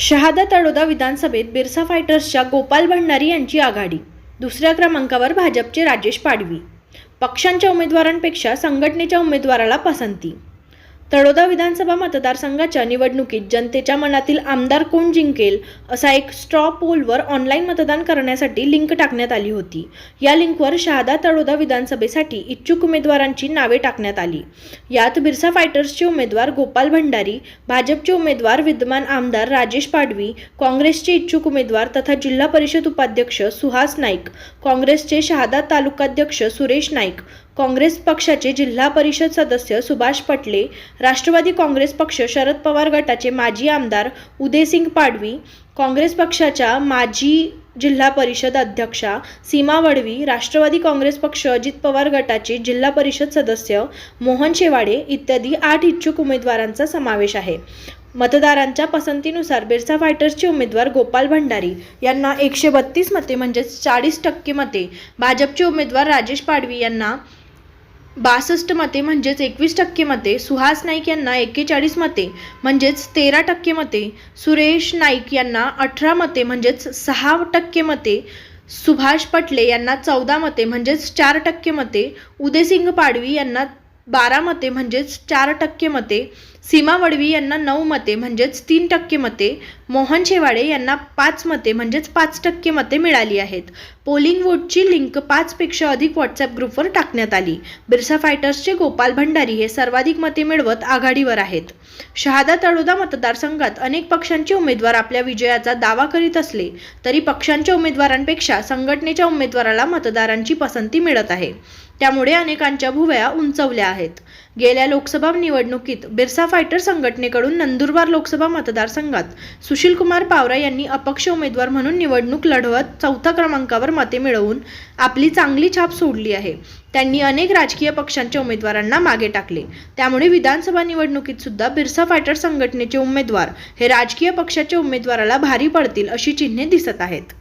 शहादा तळोदा विधानसभेत बिरसा फायटर्सच्या गोपाल भंडारी यांची आघाडी. दुसऱ्या क्रमांकावर भाजपचे राजेश पाडवी. पक्षांच्या उमेदवारांपेक्षा संघटनेच्या उमेदवाराला पसंती. तळोदा विधानसभा मतदारसंघाच्या निवडणुकीत जनतेच्या मनातील आमदार कोण जिंकेल असा एक स्ट्रॉ पोलवर ऑनलाईन मतदान करण्यासाठी लिंक टाकण्यात आली होती. या लिंकवर शहादा तळोदा विधानसभेसाठी इच्छुक उमेदवारांची नावे टाकण्यात आली. यात बिरसा फायटर्सचे उमेदवार गोपाल भंडारी भाजपचे उमेदवार विद्यमान आमदार राजेश पाडवी काँग्रेसचे इच्छुक उमेदवार तथा जिल्हा परिषद उपाध्यक्ष सुहास नाईक काँग्रेसचे शहादा तालुकाध्यक्ष सुरेश नाईक काँग्रेस पक्षाचे जिल्हा परिषद सदस्य सुभाष पटले राष्ट्रवादी काँग्रेस पक्ष शरद पवार गटाचे माजी आमदार उदयसिंग पाडवी काँग्रेस पक्षाच्या माजी जिल्हा परिषद अध्यक्षा सीमा वडवी राष्ट्रवादी काँग्रेस पक्ष अजित पवार गटाचे जिल्हा परिषद सदस्य मोहन शेवाडे इत्यादी आठ इच्छुक उमेदवारांचा समावेश आहे. मतदारांच्या पसंतीनुसार बिरसा फायटर्सचे उमेदवार गोपाल भंडारी यांना एकशे बत्तीस मते म्हणजेच चाळीस टक्के मते. भाजपचे उमेदवार राजेश पाडवी यांना बासष्ट मते म्हणजेच एकवीस टक्के मते सुहास नाईक यांना एक्केचाळीस मते म्हणजेच तेरा टक्के मते सुरेश नाईक यांना अठरा मते म्हणजेच सहा टक्के मते सुभाष पटले यांना चौदा मते म्हणजेच चार टक्के मते उदयसिंग पाडवी यांना बारा मते म्हणजेच चार टक्के मते सीमा वडवी यांना नऊ मते म्हणजेच तीन टक्के मते मोहन शेवाडे यांना पाच मते म्हणजेच पाच टक्के मते मिळाली आहेत. पोलिंग वोटची लिंक पाचपेक्षा अधिक व्हॉट्सॲप ग्रुपवर टाकण्यात आली. बिरसा फायटर्सचे गोपाल भंडारी हे सर्वाधिक मते मिळवत आघाडीवर आहेत. शहादा तळोदा मतदारसंघात अनेक पक्षांचे उमेदवार आपल्या विजयाचा दावा करीत असले तरी पक्षांच्या उमेदवारांपेक्षा संघटनेच्या उमेदवाराला मतदारांची पसंती मिळत आहे. त्यामुळे अनेकांच्या भुवया उंचवल्या आहेत. गेल्या लोकसभा निवडणुकीत बिरसा फायटर संघटनेकडून नंदुरबार लोकसभा मतदारसंघात सुशीलकुमार पावरा यांनी अपक्ष उमेदवार म्हणून निवडणूक लढवत चौथ्या क्रमांकावर मते मिळवून आपली चांगली छाप सोडली आहे. त्यांनी अनेक राजकीय पक्षांच्या उमेदवारांना मागे टाकले. त्यामुळे विधानसभा निवडणुकीत सुद्धा बिरसा फायटर संघटनेचे उमेदवार हे राजकीय पक्षाच्या उमेदवाराला भारी पडतील अशी चिन्हे दिसत आहेत.